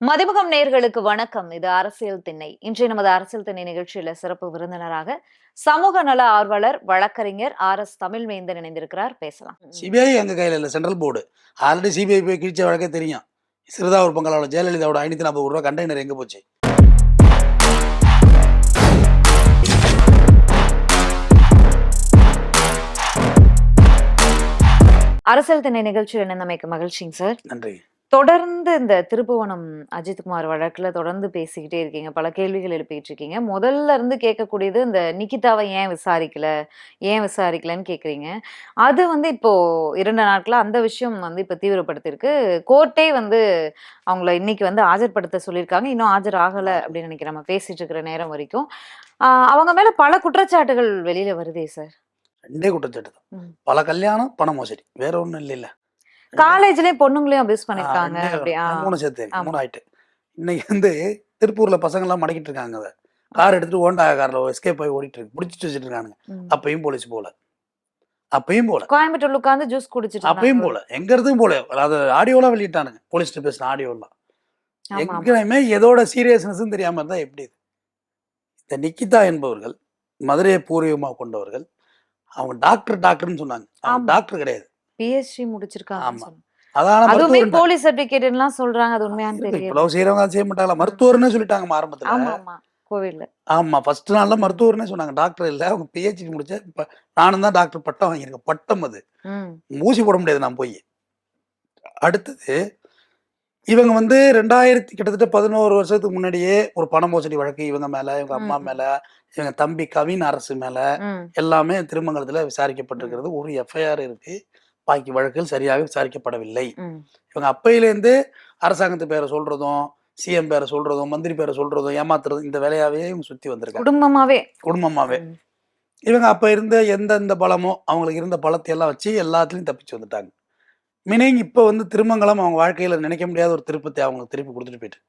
மதிமுகம் நேர்களுக்கு வணக்கம். இது அரசியல் திண்ணை. இன்றைய நமது அரசியல் திண்ணை நிகழ்ச்சியில சிறப்பு விருந்தினராக சமூக நல ஆர்வலர் வழக்கறிஞர் ஆர் எஸ் தமிழ்வேந்தன் இணைந்திருக்கிறார். பேசலாம். சிபிஐ எங்க கையில் இல்லை? Central board. ஆல்ரெடி சிபிஐ போய் கிழிச்ச வழக்கே தெரியும். சிறுதாவூர் பங்களாவில் ஜெயலலிதாவோட ஐநூற்றி நாற்பது ரூபா கண்டெய்னர் எங்கே போச்சு? அரசியல் திண்ணை நிகழ்ச்சியில் இணைந்தமைக்கு மகிழ்ச்சிங்க சார். நன்றி. தொடர்ந்து இந்த திருப்புவனம் அஜித்குமார் வழக்குல தொடர்ந்து பேசிக்கிட்டே இருக்கீங்க. பல கேள்விகள் எழுப்பிட்டு இருக்கீங்க. முதல்ல இருந்து கேட்கக்கூடியது இந்த நிகிதாவை ஏன் விசாரிக்கல? ஏன் விசாரிக்கலன்னு கேக்குறீங்க அது வந்து இப்போ இரண்டு நாட்களா அந்த விஷயம் வந்து இப்ப தீவிரப்படுத்திருக்கு கோர்ட்டே வந்து அவங்கள இன்னைக்கு வந்து ஆஜர்படுத்த சொல்லியிருக்காங்க. இன்னும் ஆஜர் ஆகல அப்படின்னு நினைக்கிறேன். நம்ம பேசிட்டு இருக்கிற நேரம் வரைக்கும். அவங்க மேல பல குற்றச்சாட்டுகள் வெளியில வருதே சார். ரெண்டே குற்றச்சாட்டு தான். பல கல்யாணம் பண மோசடி. வேற ஒன்றும் இல்லைல்ல. காலேஜ்லயும் பொண்ணுங்களையும் அபியூஸ் பண்ணிருக்காங்க. அப்படியா? மூணு சேர்த்து. மூணு ஆயிட்டு இன்னைக்கு வந்து திருப்பூர்ல பசங்க எல்லாம் மடக்கிட்டு இருக்காங்க அதை. கார் எடுத்துட்டு ஓண்டா கார்ல எஸ்கேப் போய் ஓடிட்டு இருக்கு. பிடிச்சிட்டு வச்சுட்டு இருக்கானுங்க. ம். அப்பயும் போலீஸ் போல. அப்பயும் போல. கோயம்புத்தூர்ல உட்கார்ந்து ஜூஸ் குடிச்சிட்டு அப்பயும். போல. எங்க இருந்தும் போல. அது ஆடியோலாம் வெளியிட்டானுங்க. போலீஸ்ட்டு பேசின ஆடியோலாம். எங்கேயுமே எதோட சீரியஸ்னஸும் தெரியாம இருந்தா எப்படி? இந்த நிக்கிதா என்பவர்கள் மதுரையை பூர்வீகமாக கொண்டவர்கள் அவங்க டாக்டர் டாக்டர்னு சொன்னாங்க. அவங்க. டாக்டர் கிடையாது. பிஎஸ்சி முடிச்சிருக்காங்க அதுவுமே போலீஸ் சர்டிபிகேட் எல்லாம் சொல்றாங்க அது உண்மையான்னு தெரியல இவ்வளவு செய்யறவங்க செய்ய மாட்டாங்களா? மருத்துவர்னு சொல்லிட்டாங்க ஆரம்பத்துல. ஆமா ஆமா கோவில்ல. ஆமா ஃபர்ஸ்ட் நாள்ல மருத்துவர்னே சொன்னாங்க. டாக்டர் இல்ல அவங்க பிஹெச்டி முடிச்ச நானும் தான் டாக்டர் பட்டம் வாங்கியிருக்கேன். பட்டம் அது. ஊசி போட முடியாது நான் போய். அடுத்தது இவங்க வந்து ரெண்டாயிரத்தி கிட்டத்தட்ட பதினோரு வருஷத்துக்கு முன்னாடியே ஒரு பண மோசடி வழக்கு இவங்க மேல இவங்க அம்மா. மேல இவங்க தம்பி கவின் அரசு மேல எல்லாமே திருமங்கலத்துல விசாரிக்கப்பட்டிருக்கிறது. ஒரு எஃப்ஐஆர் இருக்கு. பாக்கி வழக்குகள் சரியாக விசாரிக்கப்படவில்லை. இவங்க அப்பையிலேருந்து அரசாங்கத்து பேரை சொல்றதும் சிஎம் பேரை சொல்றதும் மந்திரி பேரை சொல்றதும் ஏமாத்துறதும் இந்த வேலையாவே இவங்க சுத்தி வந்திருக்காங்க. குடும்பமாவே. குடும்பமாவே. இவங்க அப்ப இருந்த எந்தெந்த பலமோ அவங்களுக்கு இருந்த பலத்தை எல்லாம் வச்சு எல்லாத்துலயும் தப்பிச்சு வந்துட்டாங்க. மீனிங் இப்ப வந்து திருமங்கலம் அவங்க வாழ்க்கையில நினைக்க முடியாத ஒரு திருப்பத்தை அவங்களுக்கு திருப்பி கொடுத்துட்டு போயிட்டு.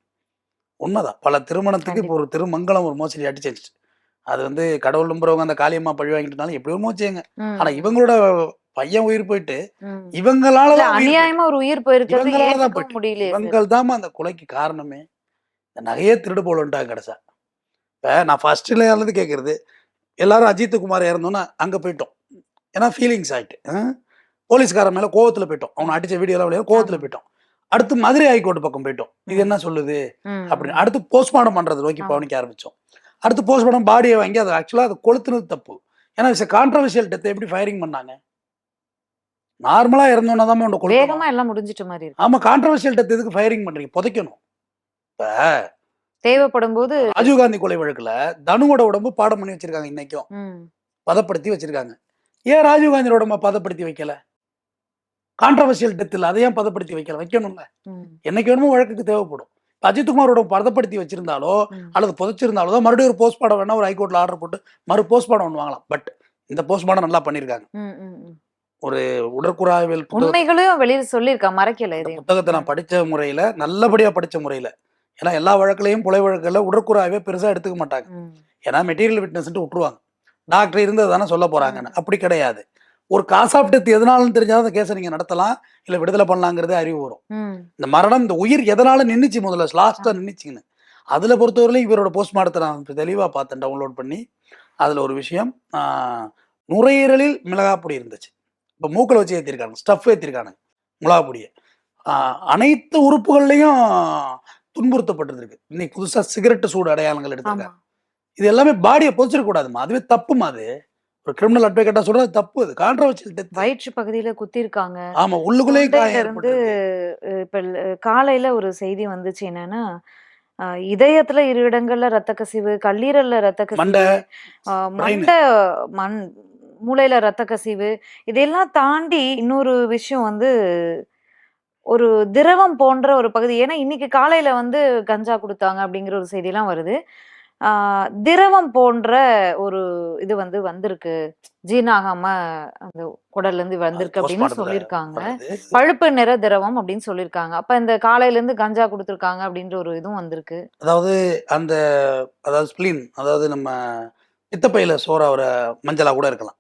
உண்மைதான். பல திருமணத்துக்கு இப்போ ஒரு திருமங்கலம் ஒரு மோசடி அடிச்சிருச்சு அது வந்து கடவுள் நம்புறவங்க அந்த காளியம்மா பழி வாங்கிட்டனாலும் எப்படியோ மோச்சேங்க. ஆனா இவங்களோட பையன் உயிர் போயிட்டு. இவங்களால தான் அநியாயமா ஒரு உயிர் தான் போயிட்டு. முடியல இவங்கள் தாம்மா அந்த கொலைக்கு காரணமே. இந்த நகையே திருடு போலன்ட்டாங்க கடைசா இப்போ நான் ஃபர்ஸ்ட்ல இருந்து கேட்கறது எல்லாரும் அஜித் குமார் இறந்தோன்னா அங்கே போயிட்டோம். ஏன்னா ஃபீலிங்ஸ் ஆயிட்டு ஆ? போலீஸ்காரன் மேலே கோவத்தில் போயிட்டோம். அவனை அடிச்ச வீடியோலாம் வெளியே கோவத்தில். போயிட்டோம். அடுத்து மதுரை ஹைகோர்ட் பக்கம் போயிட்டோம். இது என்ன சொல்லுது. அப்படின்னு. அடுத்து போஸ்ட்மார்ட்டம் பண்றது நோக்கி. பவனிக்க ஆரம்பிச்சோம். அடுத்து போஸ்ட்மார்ட்டம் பாடியை வாங்கி அது ஆக்சுவலாக அது கொளுத்துனது தப்பு. ஏன்னா கான்ட்ரவர்ஷியல் டெத்தை எப்படி ஃபயரிங் பண்ணாங்க? நார்மலா இறந்தோன்னா தான் கொளுத்தணும். வேகமா எல்லாம் முடிஞ்சிட்ட மாதிரி இருக்கு. ஆமா கான்ட்ரவர்ஷியல் டெத் எதுக்கு ஃபயரிங் பண்றீங்க? புதைக்கணும். இப்ப தேவைப்படும் போது ராஜீவ்காந்தி கொலை வழக்குல தனுவோட உடம்பு பாடம் பண்ணி வச்சிருக்காங்க இன்னைக்கும். பதப்படுத்தி வச்சிருக்காங்க. ஏன் ராஜீவ்காந்தியோட உடம்ப பதப்படுத்தி வைக்கல? கான்ட்ரவர்ஷியல் டெத் இல்ல அதை ஏன் பதப்படுத்தி வைக்கல வைக்கணும்ல. என்னைக்கு வேணுமோ வழக்குக்கு தேவைப்படும். அஜித்குமாரோட பதப்படுத்தி வச்சிருந்தாலோ. அல்லது புதைச்சிருந்தாலோ தான் மறுபடியும் ஒரு போஸ்ட்மார்டம் வேணா ஒரு ஹைகோர்ட்ல ஆர்டர் போட்டு மறு போஸ்ட்மார்டம் ஒன்று வாங்கலாம். பட் இந்த போஸ்ட்மார்டம் நல்லா பண்ணிருக்காங்க. ம், ம், ம். ஒரு உடற்குறாய்வில் புத்தகம் உண்மைகளையும் வெளியில சொல்லியிருக்கா மறைக்கல புத்தகத்தை நான் படிச்ச முறையில நல்லபடியா படிச்ச முறையில. ஏன்னா எல்லா வழக்குலையும் கொலை வழக்குல உடற்குறாய்வே பெருசா எடுத்துக்க மாட்டாங்க. ஏன்னா மெட்டீரியல் விட்னஸ்ன்ட்டு விட்டுருவாங்க. டாக்டர் இருந்தது தானே சொல்ல போறாங்கன்னு. அப்படி கிடையாது. ஒரு காஸ் ஆஃப் டெத் எதனாலும் தெரிஞ்சாலும் அந்த கேஸை நீங்க நடத்தலாம் இல்ல விடுதலை பண்ணலாங்கிறதே அறிவு வரும். இந்த மரணம் இந்த உயிர் எதனால நின்னுச்சு முதல்ல லாஸ்டா நின்னுச்சுன்னு. அதுல பொறுத்தவரையிலும் இவரோட போஸ்ட்மார்ட்டத்தை நான் இப்ப தெளிவா பார்த்தேன் டவுன்லோட் பண்ணி அதுல ஒரு விஷயம் நுரையீரலில் மிளகாப்பொடி இருந்துச்சு. இப்போ மூக்கில் வச்சு ஏற்றிருக்காங்க ஸ்டஃப் ஏற்றிருக்காங்க மிளகாப்பொடியை. அனைத்து உறுப்புகள்லையும் துன்புறுத்தப்பட்டிருக்கு. இன்னைக்கு புதுசா சிகரெட்டு சூடு அடையாளங்கள் எடுத்திருக்காங்க. இது எல்லாமே பாடியை புதைச்சிடக்கூடாதுமா அதுவே தப்புமா அது. ஒரு கிரிமினல் அட்வொகேட்டா சொல்றது தப்பு அது. கான்ட்ரவர்ஷியல் டெத் வயிற்று பகுதியில குத்தி இருக்காங்க ஆமா உள்ளுக்குள்ளேயே இருந்து இப்ப காலையில ஒரு செய்தி வந்துச்சு என்னன்னா இதயத்துல இரு இடங்கள்ல ரத்த கசிவு கல்லீரல்ல ரத்த கசிவு. மண்டை மண் மூளையில ரத்த கசிவு இதெல்லாம் தாண்டி இன்னொரு விஷயம் வந்து ஒரு திரவம் போன்ற ஒரு பகுதி. ஏன்னா இன்னைக்கு காலையில வந்து கஞ்சா கொடுத்தாங்க அப்படிங்கிற ஒரு செய்தியெல்லாம் வருது. திரவம் போன்ற ஒரு இது வந்து வந்திருக்கு. ஜீனாகாம அந்த குடல்ல இருந்து வந்திருக்கு அப்படின்னு சொல்லியிருக்காங்க. பழுப்பு நிற திரவம் அப்படின்னு சொல்லியிருக்காங்க. அப்ப இந்த காலையில இருந்து கஞ்சா கொடுத்துருக்காங்க அப்படின்ற ஒரு இதுவும் வந்திருக்கு. அதாவது அந்த அதாவது ஸ்பிளின் அதாவது நம்ம பித்தப்பையில சோறாவர மஞ்சளா கூட இருக்கலாம்.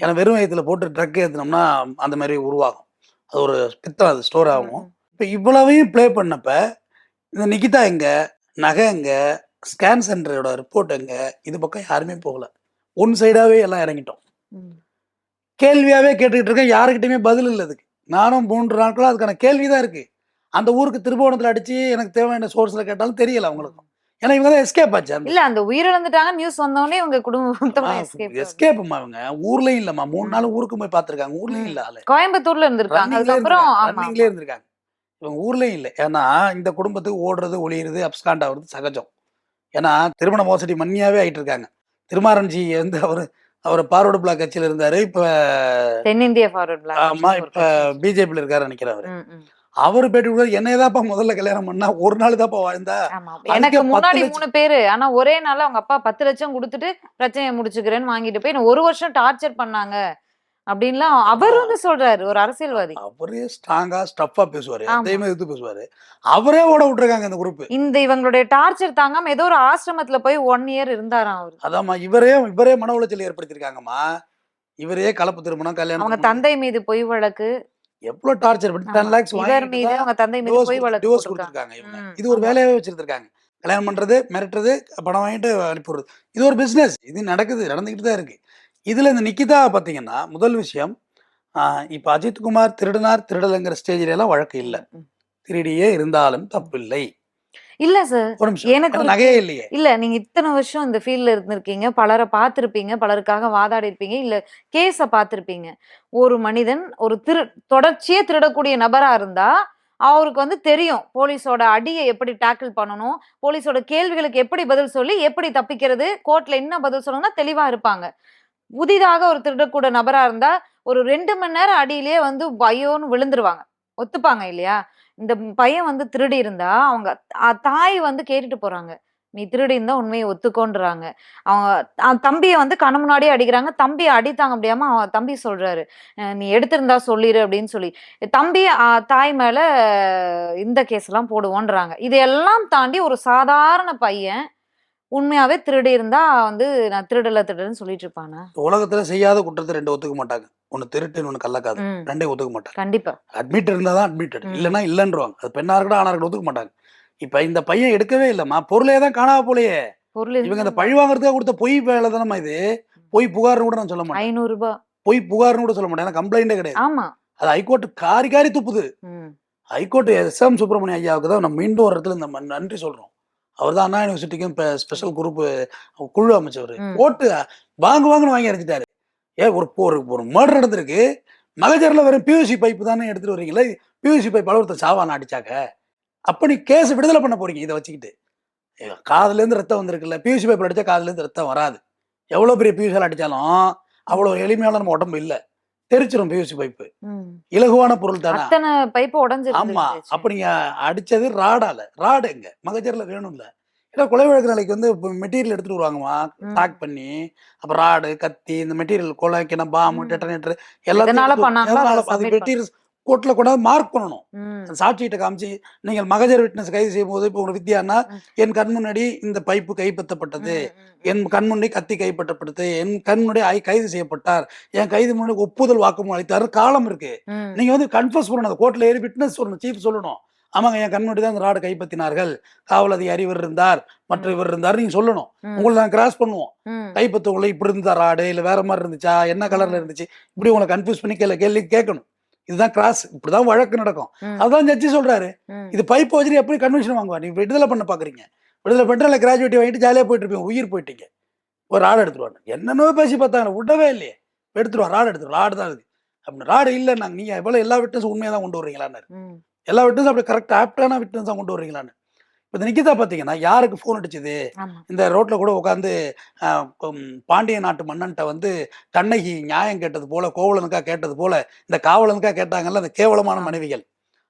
ஏன்னா வெறும் வயிற்றுல போட்டு ட்ரக் ஏற்றினோம்னா அந்த மாதிரி உருவாகும். அது ஒரு பித்தம் அது ஸ்டோர் ஆகும். இப்போ இவ்வளவையும் ப்ளே பண்ணப்ப இந்த நிகிதா எங்க நகை எங்க ஸ்கேன் சென்டரோட ரிப்போர்ட் எங்க இது பக்கம் யாருமே போகல. ஒன் சைடாவே எல்லாம் இறங்கிட்டோம். கேள்வியாவே கேட்டுக்கிட்டு இருக்கேன். யாருக்கிட்டயுமே பதில் இல்லை அதுக்கு நானும் மூன்று நாட்களா அதுக்கான கேள்வி தான் இருக்கு. அந்த ஊருக்கு திருபுவனத்தில் அடிச்சு எனக்கு தேவையான சோர்ஸ்ல கேட்டாலும் தெரியல அவங்களுக்கும் ஏன்னா இவங்க தான் எஸ்கேப் ஆச்சு இல்ல அந்த உயிரிழந்துட்டாங்க நியூஸ் வந்தோடனே உங்க குடும்பம் escape. எஸ்கேப்மா அவங்க ஊர்லயும் இல்லம்மா. மூணு நாள் ஊருக்கு போய் பார்த்திருக்காங்க. ஊர்லயும். இல்ல ஆளு. கோயம்புத்தூர்ல இருந்திருக்காங்க. அதுக்கப்புறம் ரன்னிங்லேயே இருந்திருக்காங்க. இவங்க ஊர்லயும் இல்லை. ஏன்னா இந்த குடும்பத்துக்கு ஓடுறது ஒளியுறது அப்ஸ்காண்ட் ஆகுறது சகஜம். ஏன்னா திருமண மோசடி மன்னியாவே ஆயிட்டு இருக்காங்க திருமாரன்ஜி வந்து அவரு அவர் பார்வர்டு பிளாக் கட்சியில இருந்தாரு. இப்ப தென்னிந்திய ஃபார்வர்ட் ஆமா இப்ப பிஜேபியில இருக்காரு நினைக்கிறேன் அவரு. அவரு பேட்டி கூட என்னையதாப்பா முதல்ல கல்யாணம் பண்ணா? ஒரு நாள் தான்ப்பா வாழ்ந்தா எனக்கு முன்னாடி. மூணு பேரு. ஆனா ஒரே நாள்ல அவங்க அப்பா பத்து லட்சம் கொடுத்துட்டு பிரச்சனையை முடிச்சுக்கிறேன்னு வாங்கிட்டு போய் ஒரு வருஷம் டார்ச்சர் பண்ணாங்க. அப்படின்லாம் அவர் வந்து சொல்றாரு. ஒரு அரசியல்வாதி. அவரே ஸ்ட்ராங்கா ஸ்டஃபா பேசுவாரு. எதையுமே எடுத்து பேசுவாரு. அவரே ஓட விட்டுருக்காங்க இந்த குரூப் இந்த இவங்களுடைய டார்ச்சர் தாங்காம ஏதோ ஒரு ஆசிரமத்துல போய் ஒன் இயர் இருந்தாராம் அவரு. அதாம்மா இவரே இவரே மன உளைச்சல் ஏற்படுத்திருக்காங்கம்மா இவரே கலப்பு திருமணம் கல்யாணம் அவங்க. தந்தை மீது பொய் வழக்கு எவ்வளவு டார்ச்சர் பண்ணி டென். லேக்ஸ் டிவோர்ஸ். கொடுத்துருக்காங்க இவங்க இது ஒரு. வேலையாவே வச்சிருக்காங்க கல்யாணம் பண்றது மிரட்டுறது பணம் வாங்கிட்டு அனுப்பிடுறது இது ஒரு பிசினஸ் இது நடக்குது நடந்துக்கிட்டு தான் இருக்கு இதுல இந்த நிக்கிதா பாத்தீங்கன்னா முதல் விஷயம் இப்ப அஜித்குமார் திருடினார் திருடலைங்கிற ஸ்டேஜ்ல எல்லாம் வழக்கு இல்ல. திருடியே இருந்தாலும் தப்பில்லை இல்ல சார் எனக்கு நகையே இல்லையே. இல்ல நீங்க இத்தனை வருஷம் இந்த ஃபீல்ட்ல இருந்திருக்கீங்க. பலரை பார்த்திருப்பீங்க. பலருக்காக வாதாடி இருப்பீங்க இல்ல கேஸ பார்த்திருப்பீங்க. ஒரு மனிதன் ஒரு திரு தொடர்ச்சியே திருடக்கூடிய நபரா இருந்தா அவருக்கு வந்து தெரியும் போலீஸோட அடியை எப்படி டேக்கிள் பண்ணணும் போலீஸோட கேள்விகளுக்கு எப்படி பதில் சொல்லி எப்படி தப்பிக்கிறது கோர்ட்ல என்ன பதில் சொல்லணும்னா தெளிவா இருப்பாங்க. புதிதாக ஒரு திருடக்கூட நபரா இருந்தா ஒரு ரெண்டு மணி நேரம் அடியிலேயே வந்து பயோன்னு விழுந்துருவாங்க. ஒத்துப்பாங்க இல்லையா? இந்த பையன் வந்து திருடி இருந்தா அவங்க தாய் வந்து கேட்டுட்டு போறாங்க. நீ திருடி இருந்தா உண்மையை ஒத்துக்கோன்றாங்க. அவங்க தம்பியை வந்து கண முன்னாடியே அடிக்கிறாங்க. தம்பியை அடித்தாங்க முடியாம அவன் தம்பி சொல்றாரு. நீ எடுத்திருந்தா சொல்லிடு அப்படின்னு சொல்லி. தம்பி தாய் மேல இந்த கேஸ் எல்லாம் போடுவோன்றாங்க. இதையெல்லாம் தாண்டி ஒரு சாதாரண பையன் உண்மையாவே திருடி இருந்தா வந்து நான் திருடல திருடன்னு சொல்லிட்டு இருப்பானா? உலகத்துல செய்யாத குற்றத்தை ரெண்டு ஒத்துக்க மாட்டாங்க. ஒன்னு திருட்டுன்னு ஒன்னு கள்ளக்காது ம், ரெண்டையும் ஒத்துக்க மாட்டாங்க. கண்டிப்பா. அட்மிட் இருந்தா தான் அட்மிட்டட். இல்லைன்னா இல்லைன்றவாங்க. அது பெண்ணா இருக்கட்டும் இருக்கட்டும் ஒத்துக்க மாட்டாங்க. இப்ப இந்த பையன் எடுக்கவே இல்லம்மா பொருளே தான் காணாம போலயே. இவங்க இந்த பழி வாங்குறதுக்காக கொடுத்த பொய் வேலை தானம்மா இது? பொய் புகார்னு கூட நான் சொல்ல மாட்டேன். ஐநூறு ரூபாய் பொய் புகார்னு கூட சொல்ல மாட்டேன். கம்ப்ளைண்டே கிடையாது. ஆமா. அது ஹைகோர்ட் காரி காரி துப்புது. High court S M Subramania ஐயாவுக்கு தான் நம்ம மீண்டும் ஒரு இடத்துல இந்த நன்றி சொல்றோம். அவர் தான் அண்ணா யூனிவர்சிட்டிக்கும் ஸ்பெஷல் குரூப் குழு அமைச்சவர். போட்டு வாங்கு வாங்குன்னு வாங்கி அடிச்சிட்டாரு ஏ ஒரு ஒரு ஒரு மர்டர் நடந்திருக்கு. மகஜர்ல வெறும் பியூசி பைப்பு தானே எடுத்துட்டு வரீங்களா பியூசி பைப் அளவுத்த சாவான அடிச்சாக்க அப்ப நீ கேஸ் விடுதலை பண்ண போறீங்க இதை வச்சுக்கிட்டு. ஏ, காதுல இருந்து ரத்தம் வந்திருக்குல்ல. பியூசி பைப் அடிச்சா காதுல இருந்து ரத்தம் வராது. எவ்வளவு பெரிய பியூசியால் அடிச்சாலும் அவ்வளவு எளிமையான நம்ம உடம்பு இல்ல. தெரிச்சிரும் பியூசி பைப்பு. இலகுவான பொருள் தானே. பைப்பு உடஞ்சு ஆமா. அப்ப நீங்க அடிச்சது ராடால ராடு எங்க? மகஜர்ல வேணும்ல. ஏன்னா கொலை வழக்கு நாளைக்கு வந்து மெட்டீரியல் எடுத்துட்டு வருவாங்கம்மா. பேக் பண்ணி அப்ப ராடு கத்தி இந்த மெட்டீரியல் கொலைக்கின பாம்பு ம். டெட்டனேட்டர் எதனால பண்ணாங்களோ அதை எல்லாத்தையும் கோர்ட்ல கொண்டாந்து மார்க் பண்ணணும். சாட்சியிட்ட காமிச்சு நீங்கள் மகஜர் விட்னஸ் கைது செய்யும் போது இப்போ ஒரு வித்தியானா. என் கண் முன்னாடி இந்த பைப்பு கைப்பற்றப்பட்டது என் கண் முன்னாடி கத்தி கைப்பற்றப்பட்டது என் கண் முன்னாடி ஐ கைது செய்யப்பட்டார் என் கைது முன்னாடி ஒப்புதல் வாக்குமூலம் அளித்தார் காலம் இருக்கு. நீங்க வந்து கன்ஃபர்ஸ் பண்ணணும் கோர்ட்ல ஏறி விட்னஸ் சொல்லணும் சீஃப் சொல்லணும். ஆமாங்க என் கண்முடி தான் அந்த ராடு கைப்பற்றினார்கள் காவல் அதிகாரி இவர் இருந்தார். மற்ற இவர் இருந்தார். நீங்க சொல்லணும். உங்களை நான் கிராஸ் பண்ணுவோம். கைப்பற்ற உங்களை இப்படி இருந்தா ராடு? இல்ல வேற மாதிரி இருந்துச்சா? என்ன கலர்ல இருந்துச்சு? இப்படி உங்களை கன்ஃபியூஸ் பண்ணி கேள்வி கேள்வி கேட்கணும். இதுதான் கிராஸ் இப்படிதான் வழக்கு நடக்கும். அதான் ஜட்ஜி சொல்றாரு. இது பைப் வச்சுட்டு எப்படி கன்வென்ஷன் வாங்குவா நீ விடுதலை பண்ண பாக்குறீங்க. விடுதலை பண்ணிட்டு இல்லை கிராஜுவேட்டி வாங்கிட்டு ஜாலியா போயிட்டு இருப்பீங்க. உயிர் போயிட்டீங்க. ஒரு ராடு எடுத்துருவாங்க என்னென்னோ பேசி பார்த்தாங்க விடவே இல்லையே. எடுத்துருவா ராடு எடுத்துருவா ராடு தான் இருக்கு அப்படின்னு ராடு இல்லை நாங்கள் நீங்க எவ்வளவு எல்லா விட்னஸும் உண்மையாக தான் கொண்டு வர்றீங்களான்னு எல்லா விட்னஸும் அப்படி கரெக்ட் ஆப்டான விட்னஸ் தான் கொண்டு வர்றீங்களான்னு இப்போ இந்த நிக்கிதா பார்த்தீங்கன்னா யாருக்கு ஃபோன் அடிச்சது? இந்த ரோட்ல கூட உட்காந்து பாண்டிய நாட்டு மன்னன்ட்ட வந்து கண்ணகி நியாயம் கேட்டது போல கோவலனுக்கா கேட்டது போல இந்த காவலனுக்கா கேட்டாங்கல்ல அந்த கேவலமான. மனைவிகள்.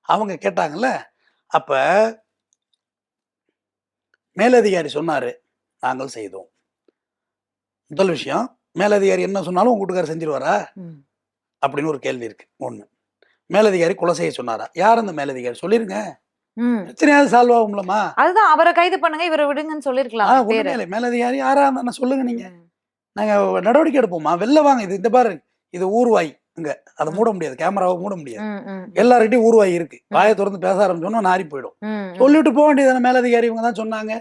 அவங்க கேட்டாங்கல்ல அப்ப மேலதிகாரி சொன்னாரு நாங்கள் செய்தோம். முதல் விஷயம் மேலதிகாரி என்ன சொன்னாலும் உங்க வீட்டுக்காரர் செஞ்சிருவாரா? அப்படின்னு ஒரு கேள்வி இருக்கு ஒண்ணு. மேலதிகாரி கொலை செய்ய சொன்னாரா? யார் அந்த மேலதிகாரி? சொல்லிருங்க. பிரச்சனையாவது சால்வ் ஆகும்லமா அதுதான் அவரை கைது பண்ணுங்க இவரை விடுங்கன்னு சொல்லிருக்கலாம் இல்லை. மேலதிகாரி யாரா இருந்தா சொல்லுங்க நீங்க. நாங்க நடவடிக்கை எடுப்போமா வெளில வாங்க இது இந்த பாரு இது ஊர்வாய். இங்க அதை மூட முடியாது. கேமராவை மூட முடியாது. எல்லார்கிட்டயும் உருவாகி இருக்கு வாயை திறந்து பேச ஆரம்பிச்சோன்னா நாரி போயிடும். சொல்லிட்டு போக வேண்டியதான மேலதிகாரி இவங்க தான் சொன்னாங்க.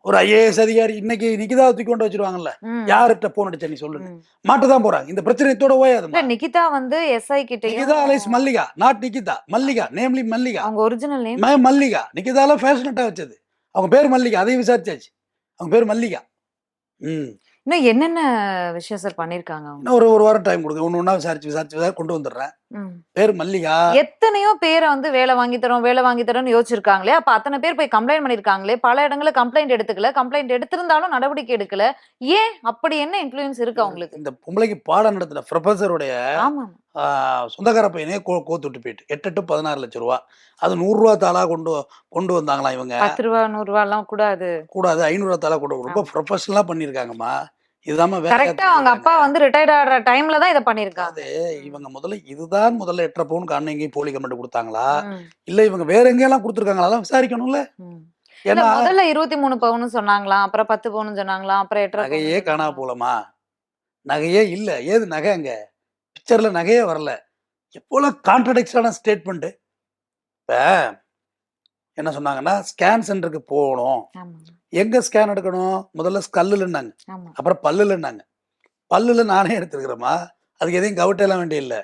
ஒரு ஐஏஎஸ் அதிகாரி இன்னைக்கு நிக்கிதா தூக்கி கொண்டு வச்சிருவாங்கல்ல. யார்கிட்ட போன் அடிச்ச நீ சொல்லுங்க. மாட்டதான் போறாங்க. இந்த பிரச்சனை இதோட இல்ல ஓயாதுமா நிகிதா வந்து எஸ்ஐ கிட்டயும் Nikita alias Mallika. Not Nikita Mallika. Namely Mallika. அவங்க ஒரிஜினல் நேம் மல்லிகா. நிக்கிதால ஃபேஷனட்டா வச்சது. அவங்க பேர் மல்லிகா. அதையும் விசாரிச்சாச்சு. அவங்க பேர் மல்லிகா. ம். இன்னும் என்னென்ன விஷயம் சார் பண்ணிருக்காங்க இன்னும் ஒரு ஒரு வாரம் டைம் கொடுங்க. ஒன்று ஒன்றா விசாரிச்சு விசாரிச்சு விசாரிச்சு கொண்டு வந்துடுறேன். பேர் மல்லிகா. எத்தனையோ பேரை வந்து வேலை வாங்கி தரோம் வேலை வாங்கி தரோம்னு யோசிச்சிருக்காங்களே. அப்ப அத்தனை பேர் போய் கம்ப்ளைண்ட் பண்ணிருக்காங்களே. பல இடங்கள்ல கம்ப்ளைண்ட் எடுத்துக்கல. கம்ப்ளைண்ட் எடுத்திருந்தாலும் நடவடிக்கை எடுக்கல. ஏன் அப்படி என்ன இன்ஃபுளுன்ஸ் இருக்கு அவங்களுக்கு? இந்த பொம்பளைக்கு பாடம் நடத்தின ப்ரொஃபஸருடைய சொந்தக்கார பையனே கோ கோத்துட்டு போயிட்டு. எட்டு எட்டு பதினாறு லட்சம் ரூபா. அது நூறுரூவா தாளா கொண்டு கொண்டு வந்தாங்களாம் இவங்க? பத்து ரூபா நூறு ரூபா எல்லாம் கூடாது. கூடாது ஐநூறுரூவா தாளா கொண்டு ரொம்ப ப்ரொஃபஷனலாக பண்ணியிருக்காங்கம்மா இதுதாம்மா கரெக்டா அவங்க அப்பா வந்து ரிட்டையர்ட் ஆடுற டைம்ல தான் இதை பண்ணிருக்காங்க இவங்க முதல்ல இதுதான் முதல்ல எட்டரை பவுனுக்கு அண்ணன் எங்கேயும் போலி கமெண்ட் கொடுத்தாங்களா? இல்ல இவங்க வேற எங்கெல்லாம் கொடுத்துருக்காங்களா விசாரிக்கணும்ல. ஏன்னா முதல்ல இருபத்தி மூணு பவுன் சொன்னாங்களாம் அப்புறம் பத்து பவுன் சொன்னாங்களாம் அப்புறம் பவுன் நகையே காணா. போலமா நகையே இல்ல. ஏது நகை அங்க? பிக்சர்ல நகையே வரல. எப்போல கான்ட்ரடிக்ஷனான ஸ்டேட்மெண்ட் இப்ப என்ன சொன்னாங்கன்னா ஸ்கேன் சென்டருக்கு போகணும். எங்க ஸ்கேன் எடுக்கணும்? முதல்ல ஸ்கல்லுன்னாங்க அப்புறம் பல்லுலன்னாங்க. பல்லுல நானே எடுத்துருக்கிறேம்மா அதுக்கு எதையும் கவுட்டெல்லாம் வேண்டிய இல்லை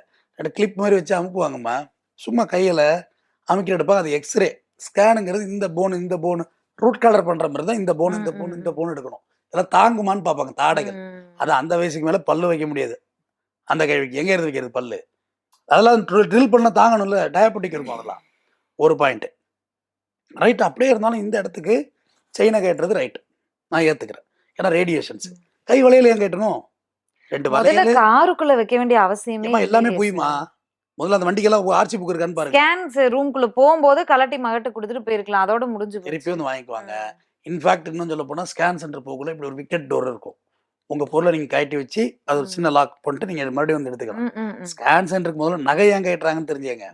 கிளிப் மாதிரி வச்சு அமுக்குவாங்கம்மா. சும்மா கையில அமுக்கி எடுப்பாங்க. அது எக்ஸ்ரே ஸ்கேனுங்கிறது இந்த போன் இந்த போன் ரூட் கலர் பண்ற மாதிரி தான் இந்த போன் இந்த போன் இந்த. போன் எடுக்கணும். இதெல்லாம் தாங்குமான்னு பார்ப்பாங்க தாடைகள். அது அந்த வயசுக்கு மேல பல்லு வைக்க முடியாது. அந்த கேள்விக்கு எங்க இருந்து வைக்கிறது பல்லு? அதெல்லாம் ட்ரில் பண்ண தாங்கணும்ல. டயபெட்டிக் இருக்கும் அதெல்லாம். ஒரு பாயிண்ட் ரைட் அப்படியே இருந்தாலும் இந்த இடத்துக்கு செயினை கேட்டுறது ரைட் நான் ஏத்துக்கிறேன். ஏன்னா ரேடியேஷன்ஸ் கை வளையல ஏன் கேட்டணும்? ரெண்டு வளையல். காருக்குள்ள வைக்க வேண்டிய அவசியமே எல்லாமே புரியுமா முதல்ல அந்த வண்டிக்கெல்லாம் ஆர்சி புக் இருக்கான்னு பாருங்க. ஸ்கேன்ஸ் ரூம்குள்ள போகும்போது கலட்டி மகட்ட கொடுத்துட்டு போயிருக்கலாம். அதோட முடிஞ்சு. திருப்பி வந்து வாங்கிக்குவாங்க. இன்ஃபேக்ட் இன்னும் சொல்ல போனா ஸ்கேன் சென்டர் போகக்குள்ள இப்படி ஒரு விக்கெட் டோர் இருக்கும். உங்க பொருளை நீங்க கழட்டி வச்சு அது ஒரு. சின்ன லாக் பண்ணிட்டு நீங்க மறுபடியும் வந்து எடுத்துக்கலாம். ஸ்கேன் சென்டருக்கு முதல்ல நகை ஏன் கேட்டுறாங்கன்னு தெரிஞ்சேங்க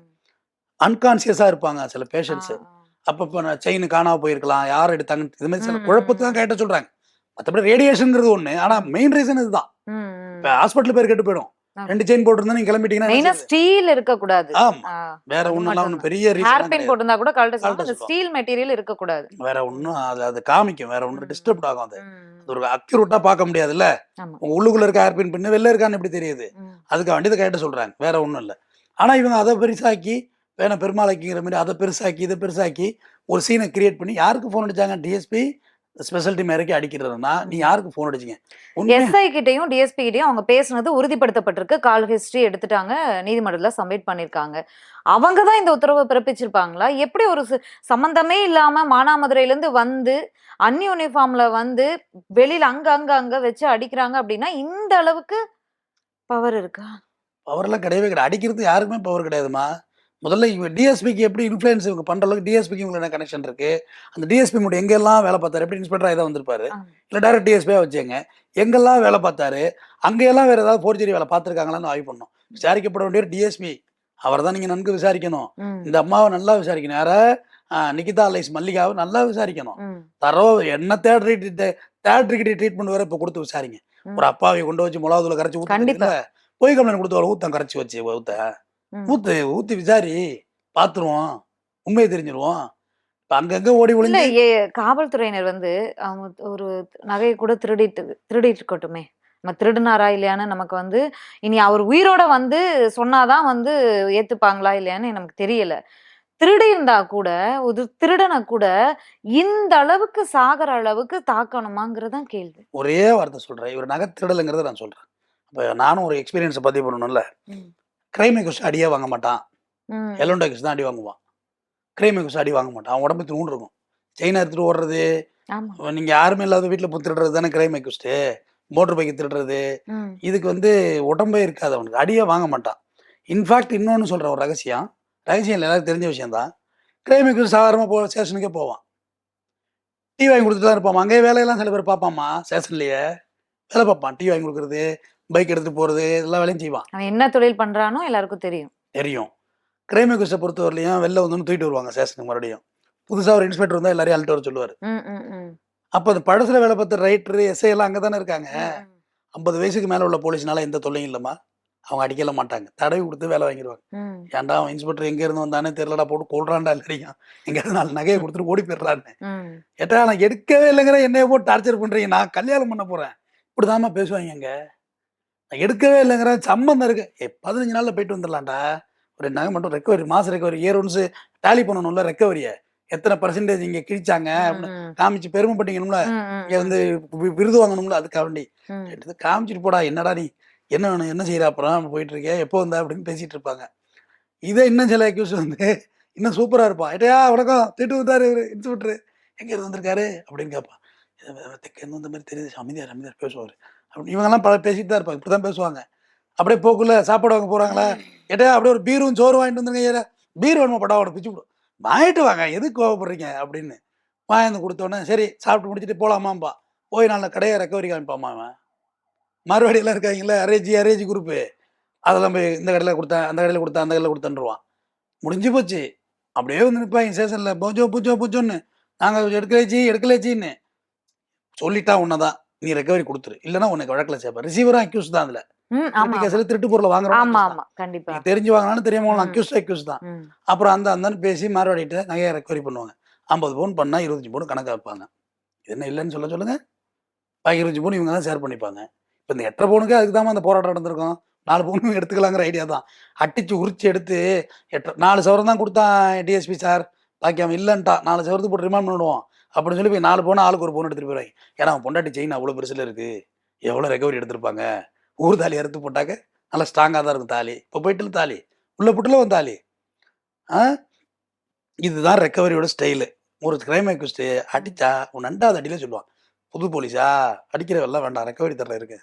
அன்கான்சியஸா இருப்பாங்க சில பேஷண்ட்ஸ் அப்பப்போ செயின் காணாம போயிருக்கலாம் யார் எடுத்தாங்க இது மாதிரி சில குழப்பத்தை தான் கேட்ட சொல்றாங்க. மற்றபடி ரேடியேஷன்ங்கிறது ஒண்ணு. ஆனா மெயின் ரீசன் இதுதான். இப்ப ஹாஸ்பிட்டல் பேர் கெட்டு போயிடும். ரெண்டு செயின் போட்டிருந்தா நீங்க கிளம்பிட்டீங்கன்னா? ஸ்டீல் இருக்க கூடாது ஆமா. வேற ஒண்ணுலாம் மட்டும்தான். பெரிய ஹேர் பின் போட்டிருந்தா கூட கழட்ட. ஸ்டீல் மெட்டீரியல் இருக்க கூடாது வேற ஒண்ணும் அது அது காமிக்கும். வேற ம். டிஸ்டர்ப் ஆகும் அது. ஒரு அக்யூரேட்டா பார்க்க முடியாதுல்ல. உங்க உள்ளுக்குள்ள இருக்க ஹேர்பின் பின்னு வெளில இருக்கான்னு எப்படி தெரியுது. அதுக்கு வேண்டியதை கேட்ட சொல்றாங்க. வேற ஒண்ணும் இல்ல. ஆனா இவங்க அதை பெருசாக்கி வேணா பெருமாளைக்குங்கிற மாதிரி அதை பெருசாக்கி இதை பெருசாக்கி ஒரு சீனை கிரியேட் பண்ணி யாருக்கு ஃபோன் அடிச்சாங்க? டிஎஸ்பி ஸ்பெஷல் டீம் இறக்கி அடிக்கிறதுனா நீ யாருக்கு ஃபோன் அடிச்சீங்க? எஸ்ஐ கிட்டயும் டிஎஸ்பி கிட்டயும் அவங்க பேசுனது உறுதிப்படுத்தப்பட்டிருக்கு. கால் ஹிஸ்டரி எடுத்துட்டாங்க. நீதிமன்றத்துல சப்மிட் பண்ணிருக்காங்க. அவங்க தான் இந்த உத்தரவை பிறப்பிச்சிருப்பாங்களா? எப்படி ஒரு சு- சம்பந்தமே இல்லாம மானாமதுரையில இருந்து வந்து அன் யூனிஃபார்ம்ல வந்து வெளியில அங்க அங்க அங்க வச்சு அடிக்கிறாங்க அப்படின்னா இந்த அளவுக்கு பவர் இருக்கா? பவர்லாம் கிடையவே கிடையாது. அடிக்கிறது யாருக்குமே பவர் கிடையாதுமா? முதல்ல இவங்க டிஎஸ்பிக்கு எப்படி இன்ஃப்ளூயன்ஸ் இவங்க பண்ற அளவுக்கு டிஎஸ்பிக்கு இவங்க என்ன கனெக்ஷன் இருக்கு? அந்த டிஎஸ்பி மட்டும் எங்கெல்லாம் வேலை பார்த்தாரு? எப்படி இன்ஸ்பெக்டரா ஏதாவது வந்திருப்பாரு. இல்ல டைரக்ட் டிஎஸ்பியா வச்சுங்க எங்கெல்லாம் வேலை பார்த்தாரு? அங்கெல்லாம் வேற ஏதாவது ஃபோர்ஜரி வேலை பார்த்துருக்காங்களான்னு ஆய்வு பண்ணோம். விசாரிக்கப்பட வேண்டிய டிஎஸ்பி அவர் தான் நீங்க நன்கு விசாரிக்கணும். இந்த அம்மாவை நல்லா விசாரிக்கணும். யார? நிகிதா அலைஸ் மல்லிகாவை நல்லா விசாரிக்கணும். தரோ என்ன தேர்ட் டிகிரி ட்ரீட்மெண்ட் வேற இப்போ கொடுத்து விசாரிங்க. ஒரு அப்பாவை கொண்டு வச்சு மிளகாதுல கரைச்சி. ஊத்து பொய் கம்ப்ளைண்ட் கொடுத்து ஊத்தம் கரைச்சி வச்சு ஊத்த. ஊத்து ஊத்தி விசாரி பாத்துருவோம் உண்மையை தெரிஞ்சிருவோம். இப்ப அங்கங்க ஓடி ஒளிஞ்சு? காவல்துறையினர் வந்து அவங்க ஒரு நகையை கூட திருடிட்டு திருடிட்டு இருக்கட்டுமே. நம்ம திருடுனாரா இல்லையான்னு நமக்கு வந்து இனி அவர் உயிரோட வந்து சொன்னாதான் வந்து ஏத்துப்பாங்களா இல்லையான்னு நமக்கு தெரியல. திருடி இருந்தா கூட ஒரு திருடனை கூட இந்த அளவுக்கு சாகர அளவுக்கு தாக்கணுமாங்கிறதான் கேள்வி. ஒரே வார்த்தை சொல்றேன். இவர் நகை திருடலைங்கிறத நான் சொல்றேன். அப்ப நானும் ஒரு எக்ஸ்பீரியன்ஸை பதிவு பண்ணணும்ல. கிரைம் எக்யூஸ் அடியே வாங்க மாட்டான். எலோன் எக்யூஸ் தான் அடி வாங்குவான். கிரைம் எக்யூஸ் அடி வாங்க மாட்டான். அவன் உடம்பு தூண்டு இருக்கும். செயினை எடுத்துட்டு ஓடுறது. நீங்க யாருமே இல்லாத வீட்டுல போய் திருடுறது தானே கிரைம் எக்யூஸ்டு மோட்டர் பைக்கு திருடுறது. இதுக்கு வந்து உடம்பே இருக்காது அவனுக்கு. அடியே வாங்க மாட்டான். இன்ஃபேக்ட் இன்னொன்னு சொல்ற ஒரு ரகசியம். ரகசியம் எல்லாருக்கும் தெரிஞ்ச விஷயம் தான் கிரைமுக்கு சாதாரணமாக போ ஸ்டேஷனுக்கே போவான். டீ வாங்கி கொடுத்துட்டு தான் இருப்பான். அங்கேயே வேலையெல்லாம் சில பேர் பார்ப்பாம்மா ஸ்டேஷன்லயே வேலை பார்ப்பான். டீ வாங்கி கொடுக்குறது. பைக் எடுத்து போறது எல்லா வேலையும் செய்வான். அவன் என்ன தொழில் பண்றானோ எல்லாருக்கும் தெரியும். தெரியும். கிரைம் எக்யூஸை பொறுத்தவரையிலையும் வெளில வந்து தூக்கிட்டு வருவாங்க ஸ்டேஷனுக்கு மறுபடியும். புதுசாக ஒரு இன்ஸ்பெக்டர் வந்தால் எல்லாரையும் அழுட்டு வர சொல்லுவார். அப்போ அந்த படத்துல வேலை பார்த்த ரைட்டரு எஸ்ஐ எல்லாம் அங்கே தானே இருக்காங்க. ஐம்பது வயசுக்கு மேலே உள்ள போலீஸ்னால எந்த தொல்லையும் இல்லைம்மா. அவங்க அடிக்கல மாட்டாங்க. தடவி கொடுத்து வேலை வாங்கிடுவாங்க. ஏன்டா அவன் இன்ஸ்பெக்டர் எங்க இருந்து வந்தானே தெரியலடா போட்டு கொள்றான்டா இல்லையா? எங்கேயாவது நாலு நகையை கொடுத்துட்டு ஓடி போயிடுறான்னு. ஏட்டா நான் எடுக்கவே இல்லைங்கிற என்னைய போட்டு டார்ச்சர் பண்றீங்க. நான் கல்யாணம் பண்ண போறேன். இப்படிதாம்மா பேசுவாங்க எடுக்கவே இல்லைங்கிற சம்மந்தம் இருக்கு. ஏ பதினஞ்சு நாள்ல போயிட்டு வந்துடலாம்டா ஒரு நகை மட்டும் ரெக்கவரி மாசம் ரெக்கவரி இயர் ஒன்ஸ் டேலி பண்ணணும்ல ரெக்கவரிய எத்தனை பர்சன்டேஜ் இங்க கிழிச்சாங்க அப்படின்னு. காமிச்சு. ம். இங்க வந்து விருது வாங்கணும்ல அதுக்காக வேண்டி காமிச்சிட்டு போடா என்னடா நீ? என்ன வேணும் என்ன செய்யற அப்புறம் போயிட்டு இருக்கே எப்போ வந்த அப்படின்னு பேசிட்டு இருப்பாங்க. இதே இன்னும் சில அக்யூஸ் வந்து இன்னும் சூப்பரா இருப்பான் ஏட்டையா வணக்கம். திட்டு வந்தாரு இன்ஸ்பெக்டர் எங்க இருந்து வந்திருக்காரு? அப்படின்னு கேட்பான் தெற்கு இந்த மாதிரி தெரியுது. அமைதியார் அமைதியார் பேசுவார். அப்படி இவங்கெல்லாம் பல பேசிட்டு தான் இருப்பாங்க. இப்படிதான் பேசுவாங்க. அப்படியே போக்குள்ள சாப்பாடு வாங்க போறாங்களா? ஏட்டையா அப்படியே ஒரு பீரும் சோறு வாங்கிட்டு வந்துருங்க ஐயா. பீர் வேணுமா? படா அவனை பிச்சு விடும் வாங்கிட்டு வாங்க. எதுக்கு கோவப்படுறீங்க? அப்படின்னு வாங்கி கொடுத்தோன்னே சரி சாப்பிட்டு முடிச்சுட்டு போலாமாம்பா. போய் நல்ல கடையை ரெக்கவரி காமிப்பாமா அவன். மார்வாடி எல்லாம் இருக்காங்கல்ல அரேஜி அரேஜி குரூப்பு அதெல்லாம் போய் இந்த கடையில் கொடுத்தேன் அந்த கடையில் கொடுத்தேன் அந்த கடையில் கொடுத்தேன்ருவான் முடிஞ்சு போச்சு. அப்படியே வந்து நிற்பாங்க ஸ்டேஷனில். பூஜோ பூஜோ பூஜோன்னு நாங்கள் எடுக்கலேச்சி எடுக்கலேச்சின்னு சொல்லிட்டா உன்னதான் நீ ரெக்கவரி கொடுத்துரு. இல்லைன்னா உனக்கு வழக்கில் சேர்ப்பேன் ரிசீவரும் அக்யூஸ் தான் அதில். கேஸில் திருட்டு பொருளை வாங்குறோம் தெரிஞ்சு வாங்கினாலும் தெரியாம. அக்யூஸ் அக்யூஸ் தான். அப்புறம் அந்த அந்தன்னு பேசி மார்வாடிட்டு நகையை ரெக்கவரி பண்ணுவாங்க. ஐம்பது பவுன் பண்ணால் இருபத்தஞ்சி பவுன் கணக்காக வைப்பாங்க. இது என்ன இல்லைன்னு சொல்ல சொல்லுங்க. பாக்கி இருபத்தஞ்சி பவுன் இவங்க தான் ஷேர் பண்ணிப்பாங்க. இப்போ இந்த எட்டரை பவுனுக்கு அதுக்கு தான் அந்த போராட்டம் நடந்திருக்கும். நாலு பவுனும் எடுத்துக்கலாங்கிற ஐடியா தான். அட்டிச்சு உரிச்சு எடுத்து எட்டு நாலு சவரம் தான் கொடுத்தான் டிஎஸ்பி சார் பாக்கி அவன் இல்லைன்ட்டா நாலு சவரத்துக்கு போட்டு ரிமாண்ட் பண்ணிடுவோம். அப்படின்னு சொல்லி போய் நாலு பவுன் ஆளுக்கு ஒரு பவுன் எடுத்துட்டு போயிடுவாங்க ஏன்னா அவன் பொண்டாட்டி செயின் அவ்வளோ பெருசில் இருக்கு. எவ்வளோ ரெக்கவரி எடுத்திருப்பாங்க? ஊர் தாலி அறுத்து போட்டாக்க நல்லா ஸ்ட்ராங்காக தான் இருக்கும் தாலி. இப்போ போயிட்டு தாலி. உள்ள புட்டுல வந்த தாலி. ஆ? இதுதான் ரெக்கவரியோட ஸ்டைலு ஒரு கிரைம் அக்யூஸ்ட் அடிச்சா உன் ரெண்டாவது அடியில சொல்லுவான். புது போலீஸா அடிக்கிறவெல்லாம் வேண்டாம். ரெக்கவரி தர்றேன் இருக்கு.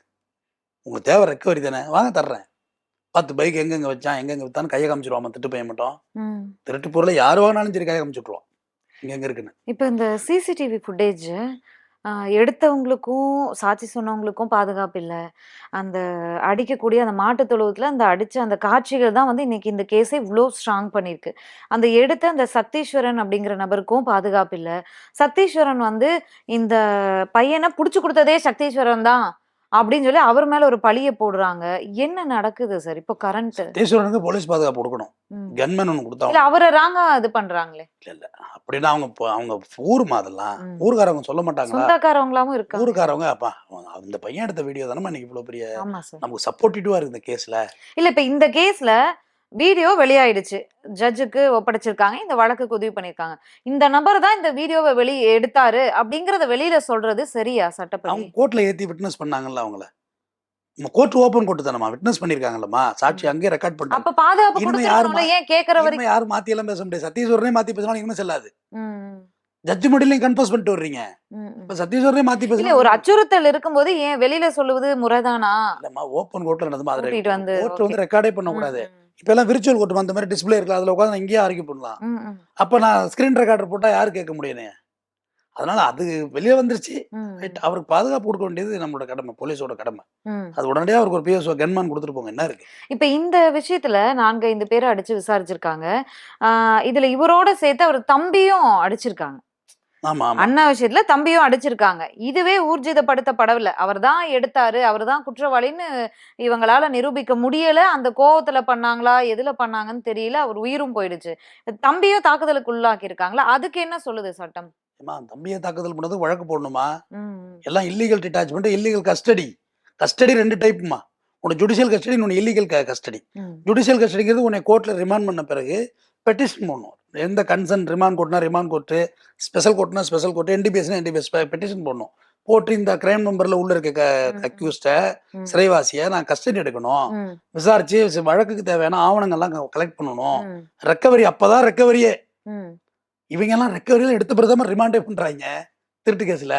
உங்களுக்கு தேவை ரெக்கவரி தானே? வாங்க தர்றேன். பத்து பைக் எங்கெங்க வச்சான்? எங்கெங்க வித்தான்னு கையை காமிச்சிருவான். திட்டு பையன் மட்டும். திருட்டு பொருளை யார் வாங்கினாலும் சரி கையை காமிச்சுட்ருவான் எங்க இருக்குன்னு இப்போ இந்த சிசிடிவி ஃபுட்டேஜ் எடுத்தவங்களுக்கும் சாட்சி சொன்னவங்களுக்கும் பாதுகாப்பு இல்ல. அந்த அடிக்கக்கூடிய அந்த மாட்டுத் தொழுவத்துல அந்த அடிச்ச அந்த காட்சிகள் தான் வந்து இன்னைக்கு இந்த கேஸை இவ்ளோ ஸ்ட்ராங் பண்ணியிருக்கு. அந்த எடுத்த அந்த சத்தீஸ்வரன் அப்படிங்கிற நபருக்கும் பாதுகாப்பு இல்ல. சத்தீஸ்வரன் வந்து இந்த பையனை பிடிச்சி கொடுத்ததே சக்தீஸ்வரன் தான் அப்படின்னு சொல்லி அவர் மேல ஒரு பழிய போடுறாங்க. என்ன நடக்குது சார்? இப்போ கரண்ட். சத்தீஸ்வரனுக்கு போலீஸ் பாதுகாப்பு கொடுக்கணும். கன்மேன் ஒன்று கொடுத்தா இல்ல அவர ராங்கா இது பண்றாங்களே. இல்ல இல்ல அப்படின்னா அவங்க அவங்க ஊருமா அதெல்லாம் ம். ஊருக்காரவங்க சொல்ல மாட்டாங்களா சொந்தக்காரவங்களாவும் இருக்காங்க. ஊருக்காரவங்க அப்பா அந்த பையன் எடுத்த வீடியோ தானே இன்னைக்கு இவ்வளவு பெரிய. நமக்கு சப்போர்ட்டிவா இருக்கு இந்த கேஸ்ல இல்ல இப்ப இந்த கேஸ்ல வீடியோ வெளியாயிடுச்சு. ஜட்ஜுக்கு ஒப்படைச்சிருக்காங்க. இந்த வழக்குக்கு உதவி பண்ணியிருக்காங்க. இந்த நபர் தான் இந்த வீடியோவ வெளி எடுத்தாரு அப்படிங்கிறத வெளியில சொல்றது சரியா சட்டப்படி? அவங்க கோர்ட்ல ஏத்தி விட்னஸ் பண்ணாங்கல்ல அவங்கள நம்ம கோர்ட் ஓபன் கோர்ட் தானம்மா விட்னஸ் பண்ணிருக்காங்கல்லம்மா சாட்சி அங்கேயே ரெக்கார்ட் பண்ணிட்டாங்க அப்ப பாதுகாப்பு கொடுத்துருக்கணும்ல ஏன் கேக்குற வரைக்கும் யாரும் மாத்தி எல்லாம் பேச முடியாது சத்தீஸ்வரனே மாத்தி பேசினாலும் இனிமே செல்லாது ஜட்ஜ் மட்டும் கன்ஃபர்ஸ் பண்ணிட்டு வர்றீங்க. இப்ப சத்தீஸ்வரனே மாத்தி பேசலாம் ஒரு அச்சுறுத்தல் இருக்கும்போது ஏன் வெளியில சொல்லுவது முறைதானா? இல்லம்மா ஓப்பன் கோர்ட்ல கூட்டிட்டு வந்து, கோர்ட் வந்து. ரெக்கார்டே ம், பண்ணக்கூடாது ம், இப்ப எல்லாம் விர்ச்சுவல் கோர்ட் அந்த மாதிரி டிஸ்பிளே இருக்குல்ல அதுல உட்காந்து இங்கேயே ஆர்கியூ பண்ணலாம் அப்ப நான் ஸ்கிரீன் ரெக்கார்டர் போட்டா யாரு கேட்க முடியுனே? அதனால அது வெளியே வந்துருச்சு. ரைட் அவருக்கு பாதுகாப்பு கொடுக்க வேண்டியது நம்மளோட கடமை போலீஸோட கடமை. அது உடனடியாக அவருக்கு ஒரு பிஎஸ்ஓ கன்மேன் கொடுத்துட்டு போங்க என்ன இருக்கு? இப்ப இந்த விஷயத்துல நான்கு ஐந்து பேரை அடிச்சு விசாரிச்சிருக்காங்க. இதுல இவரோட சேர்த்து அவர் தம்பியும் அடிச்சிருக்காங்க. அண்ணா விஷயத்துல தம்பியும் அடிச்சிருக்காங்க. இதுவே ஊர்ஜிதப்படுத்தப்படவில்ல. அவர் தான் எடுத்தாரு, அவர் தான் குற்றவாளின்னு இவங்களால நிரூபிக்க முடியல. அந்த கோவத்துல பண்ணாங்களா, எதுல பண்ணாங்கன்னு தெரியல. அவர் உயிரும் போயிடுச்சு. தம்பியும் தாக்குதலுக்கு உள்ளாக்கி இருக்காங்களா? அதுக்கு என்ன சொல்லுது சட்டம்? தம்பியை தாக்குதல் பண்ணது வழக்கு போடணுமா எல்லாம் illegal detachment illegal custody custody ரெண்டு டைப்புமா உனக்கு ஜுடிஷியல் கஸ்டடி இன்னொன்று இல்லீகல் கஸ்டடி ஜுடிஷியல் கஸ்டடிங்கிறது உன்னை கோர்ட்டில் ரிமாண்ட் பண்ண பிறகு பெட்டிஷன் போடணும். எந்த கன்சர்ன் ரிமாண்ட் கோர்ட்னா ரிமாண்ட் கோர்ட்டு ஸ்பெஷல் கோர்ட்னா ஸ்பெஷல் கோர்ட் என்டிபிஎஸ்னா என்டிபிஎஸ் பெட்டிஷன் போடணும். போட்டு இந்த கிரைம் நம்பரில் உள்ள இருக்க அக்யூஸ்டை சிறைவாசியை நான் கஸ்டடி எடுக்கணும். விசாரிச்சு வழக்குக்கு தேவையான ஆவணங்கள்லாம் கலெக்ட் பண்ணணும். ரெக்கவரி அப்பதான் ரெக்கவரியே. இவங்க எல்லாம் ரெக்கவரியில் எடுத்த தான் ரிமாண்டே பண்றாங்க. திருட்டு கேஸ்ல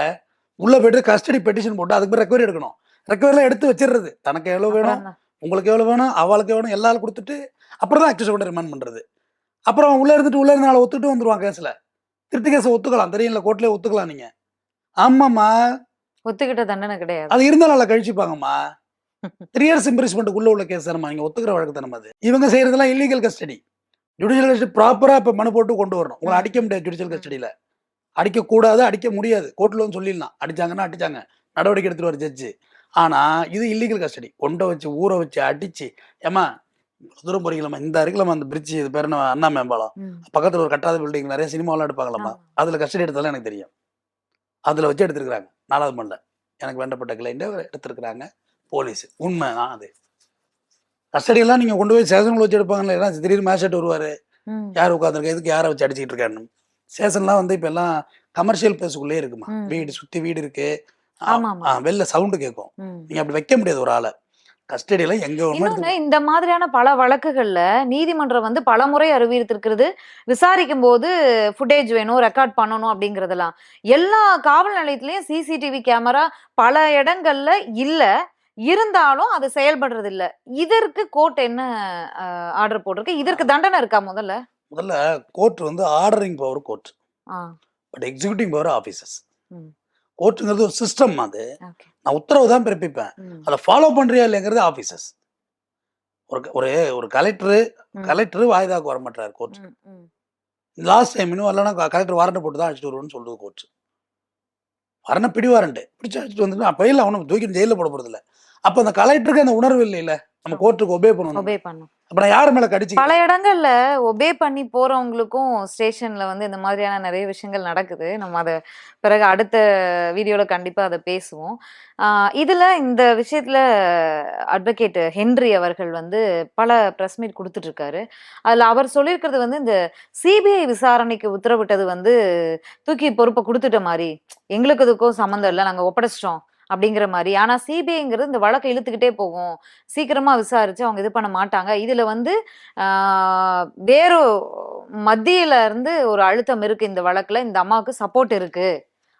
உள்ள போயிட்டு கஸ்டடி பெட்டிஷன் போட்டு அதுக்கு ரெக்கவரி எடுக்கணும். ரெக்கவரிலாம் எடுத்து வச்சிடுறது தனக்கு எவ்வளவு வேணும்? உங்களுக்கு எவ்வளவு வேணும்? அவளுக்கு எவ்வளவு எல்லாரும் கொடுத்துட்டு அப்புறம் தான் அக்யூஸ் கொண்டு ரிமாண்ட் பண்றது. அப்புறம் உள்ள இருந்துட்டு உள்ள இருந்த நாளை ஒத்துட்டு வந்துருவான் கேஸ்ல. திருட்டு கேஸை ஒத்துக்கலாம். தெரியல கோர்ட்லயே ஒத்துக்கலாம் நீங்க. ஆமாம்மா. ஒத்துக்கிட்ட தண்டனை கிடையாது. அது இருந்த நாளை கழிச்சுப்பாங்கம்மா. த்ரீ இயர்ஸ் இம்ப்ரிஸ்மெண்ட் உள்ள உள்ள கேஸ் தானம்மா. நீங்க ஒத்துக்கிற வழக்கு தானே அது. இவங்க செய்யறதெல்லாம் இல்லீகல் கஸ்டடி ஜுடிஷியல் கஸ்டடி ப்ராப்பரா இப்ப மனு போட்டு கொண்டு வரணும். உங்களை. அடிக்க முடியாது ஜுடிஷியல். கஸ்டடியில அடிக்க கூடாது அடிக்க முடியாது. கோர்ட்ல வந்து சொல்லிடலாம். அடிச்சாங்கன்னா அடிச்சாங்க. நடவடிக்கை எடுத்துட்டு வர ஜட்ஜு ஆனா இது இல்லீகல் கஸ்டடி கொண்ட வச்சு ஊற வச்சு அடிச்சு. ஏமா தூரம் போறீங்களா இந்த இருக்குல்லம்மா அந்த பிரிட்ஜ் இது பேர் அண்ணா மேம்பாலம். பக்கத்துல ஒரு கட்டாத பில்டிங் நிறைய சினிமாலாம் எடுப்பாங்களாம்மா. அதுல கஸ்டடி எடுத்தாலும் எனக்கு தெரியும். அதுல வச்சு எடுத்திருக்கிறாங்க. நாலாவது மண்ல எனக்கு வேண்டப்பட்ட கிளைண்ட எடுத்திருக்கிறாங்க. போலீஸ். உண்மை தான் அது. கஸ்டடி எல்லாம் நீங்க கொண்டு போய் ஸ்டேஷன்ல வச்சு எடுப்பாங்கல்ல? ஏன்னா திடீர்னு மேஷட் வருவாரு. யார் உட்காந்துருக்க எதுக்கு யாரை வச்சு அடிச்சிட்டு இருக்கான்னு ஸ்டேஷன்லாம் வந்து இப்ப எல்லாம் கமர்ஷியல் பிளேஸுக்குள்ளே இருக்குமா. வீடு சுத்தி வீடு இருக்கு. வெளில சவுண்டு கேட்கும். நீங்க அப்படி வைக்க முடியாது ஒரு ஆளை. கஸ்டடியில எங்க இன்னொன்னு. இந்த மாதிரியான பல வழக்குகள்ல நீதிமன்றம் வந்து பலமுறை அறிவித்திருக்கிறது விசாரிக்கும் போது ஃபுட்டேஜ் வேணும் ரெக்கார்ட் பண்ணணும் அப்படிங்கறதெல்லாம். எல்லா காவல் நிலையத்திலயும் சிசிடிவி கேமரா பல இடங்கள்ல இல்ல. இருந்தாலும் அது செயல்படுறது இல்ல இதற்கு கோர்ட் என்ன ஆர்டர் போட்டிருக்கு? இதற்கு தண்டனை இருக்கா முதல்ல? முதல்ல கோர்ட் வந்து ordering power court but executive power officers. கோர்ட்டுங்கிறது ஒரு சிஸ்டம் அது. நான் உத்தரவு தான் பிறப்பிப்பேன். அதை ஃபாலோ பண்றியா இல்லைங்கிறது ஆஃபீஸர்ஸ் ஒரு ஒரு ஒரு கலெக்டர். கலெக்டர் வாய்தாக்கு வர மாட்டார் கோர்ட். லாஸ்ட் டைம் இன்னும் வரலன்னா கலெக்டர் வாரண்ட் போட்டு தான் அடிச்சுட்டு வருவோம்னு சொல்லுது கோர்ட் வரணும் பிடி வாரண்ட் பிடிச்சு அடிச்சுட்டு வந்துட்டு அப்போ இல்லை அவனை தூக்கி ஜெயிலில் போட போறது இல்ல அப்போ அந்த கலெக்டருக்கு அந்த உணர்வு இல்லை நம்ம கோர்ட்டுக்கு ஒபே பண்ணணும். அப்புறம் யார் மேல கடிச்சு பல இடங்கள்ல ஒபே பண்ணி போறவங்களுக்கும் ஸ்டேஷன்ல வந்து இந்த மாதிரியான நிறைய விஷயங்கள் நடக்குது. நம்ம அதை பிறகு அடுத்த வீடியோல கண்டிப்பா அதை பேசுவோம். ஆஹ் இதுல இந்த விஷயத்துல அட்வொகேட் ஹென்றி அவர்கள் வந்து பல பிரஸ் மீட் கொடுத்துட்டு இருக்காரு அதுல அவர் சொல்லியிருக்கிறது வந்து இந்த சிபிஐ விசாரணைக்கு உத்தரவிட்டது வந்து தூக்கி பொறுப்பை கொடுத்துட்ட மாதிரி. எங்களுக்கு இதுக்கும் சம்மந்தம் இல்லை. நாங்க ஒப்படைச்சிட்டோம். அப்படிங்கிற மாதிரி. ஆனா சிபிஐங்கிறது இந்த வழக்கை இழுத்துக்கிட்டே போகும். சீக்கிரமா விசாரிச்சு அவங்க இது பண்ண மாட்டாங்க. இதுல வந்து வேறு மத்தியில இருந்து ஒரு அழுத்தம் இருக்கு இந்த வழக்குல. இந்த அம்மாவுக்கு சப்போர்ட் இருக்கு.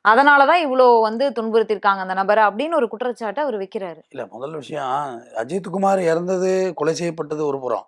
அதனாலதான் இவ்வளோ வந்து துன்புறுத்திருக்காங்க அந்த நபரை அப்படின்னு ஒரு குற்றச்சாட்டை அவர் வைக்கிறாரு. இல்ல முதல் விஷயம் அஜித் குமார் இறந்தது கொலை செய்யப்பட்டது ஒரு புறம்.